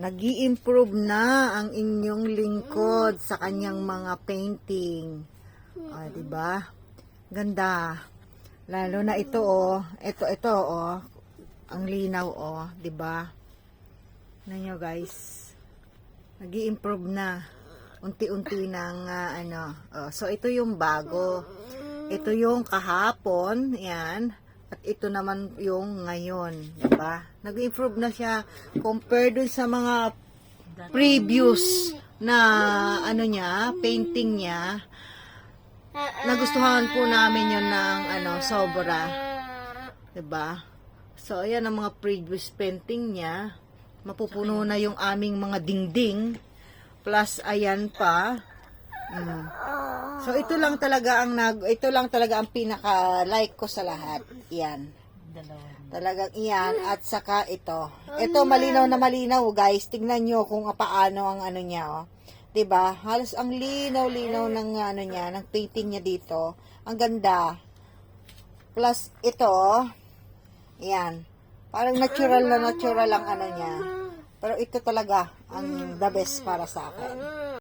nag improve na ang inyong lingkod sa kanyang mga painting. Ah, 'di ba? Ganda. Lalo na ito oh, ito ito oh. Ang linaw oh, 'di ba? Tingnan nyo guys. nag improve na. Unti-unti nang ah, ano. Oh, so ito yung bago. Ito yung kahapon, 'yan. At ito naman yung ngayon, 'di ba? Nag-improve na siya compared dun sa mga previous na ano niya, painting niya. Nagustuhan po namin yun ng ano, sobra. 'Di ba? So, ayan ang mga previous painting niya. Mapupuno na yung aming mga dingding. Plus, ayan pa. Mm. So, ito lang talaga ang nag, ito lang talaga ang pinaka-like ko sa lahat. Yan. Talagang iyan at saka ito. Ito malinaw na malinaw guys. Tingnan nyo kung paano ang ano niya oh. 'Di ba? Halos ang linaw-linaw ng ano niya, ng painting niya dito. Ang ganda. Plus ito, oh. Yan. Parang natural na natural ang ano niya. Pero ito talaga ang the best para sa akin.